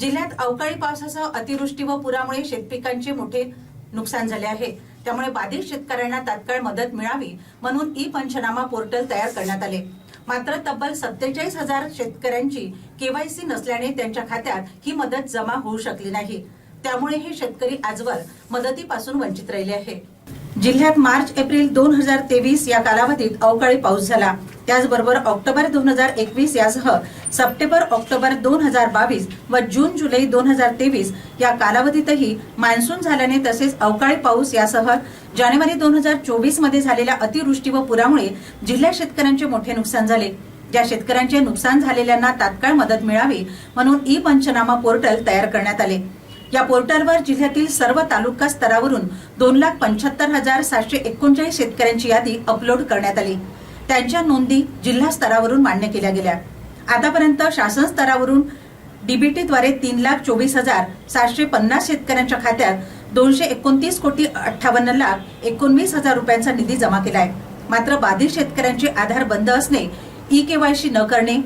जिल्ह्यात अवकाळी पावसासह अतिवृष्टी व पुरामुळे शेतपिकांचे मोठे नुकसान झाले आहे. त्यामुळे बाधित शेतकऱ्यांना तात्काळ मदत मिळावी म्हणून ई पंचनामा पोर्टल तयार करण्यात आले. मात्र तब्बल सत्तेचाळीस हजार शेतकऱ्यांची केवायसी नसल्याने त्यांच्या खात्यात ही मदत जमा होऊ शकली नाही. त्यामुळे हे शेतकरी आजवर मदतीपासून वंचित राहिले आहे. जिल्ह्यात मार्च एप्रिल दोन हजार तेवीस या कालावधीत अवकाळी पाऊस झाला. त्याचबरोबर ऑक्टोबर दोन हजार एकवीस यासह सप्टेंबर ऑक्टोबर दोन हजार बावीस व जून जुलै दोन हजार तेवीस या कालावधीतही मान्सून झाल्याने तसेच अवकाळी पाऊस यासह जानेवारी दोन हजार चोवीसमध्ये झालेल्या अतिवृष्टी व पुरामुळे जिल्ह्यात शेतकऱ्यांचे मोठे नुकसान झाले. ज्या शेतकऱ्यांचे नुकसान झालेल्यांना तात्काळ मदत मिळावी म्हणून ई पंचनामा पोर्टल तयार करण्यात आले. या पोर्टलवर जिल्ह्यातील सर्व तालुका स्तरावरून दोन लाख पंच्याहत्तर हजार सातशे एकोणचाळीस शेतकऱ्यांची यादी अपलोड करण्यात आली. त्यांच्या नोंदी जिल्हा स्तरावरून मान्य केल्या गेल्या. आतापर्यंत शासन स्तरावरून डीबीटीद्वारे तीन लाख चोवीस हजार सातशे पन्नास शेतकऱ्यांच्या खात्यात दोनशे एकोणतीस कोटी अठ्ठावन्न लाख एकोणवीस हजार रुपयांचा निधी जमा केला आहे मात्र बाधित शेतकऱ्यांचे आधार बंद असणे ई केवायसी न करणे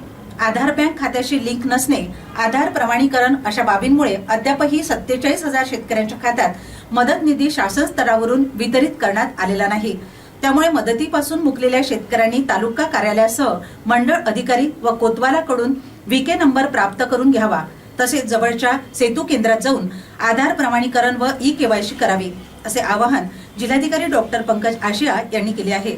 आधार बँक खात्याशी लिंक नसणे आधार प्रमाणीकरण अशा बाबींमुळे अद्यापही सत्तेचाळीस हजार शेतकऱ्यांच्या खात्यात मदत निधी शासन स्तरावरून वितरित करण्यात आलेला नाही. त्यामुळे मदतीपासून मुकलेल्या शेतकऱ्यांनी तालुका कार्यालयासह मंडळ अधिकारी व कोतवालाकडून व्हीके नंबर प्राप्त करून घ्यावा. तसेच जवळच्या सेतू केंद्रात जाऊन आधार प्रमाणीकरण व ई केवायसी करावी असे आवाहन जिल्हाधिकारी डॉक्टर पंकज आशिया यांनी केले आहे.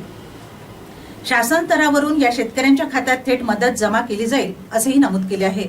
शासन स्तरावरून या शेतकऱ्यांच्या खात्यात थेट मदत जमा केली जाईल असेही नमूद केले आहे.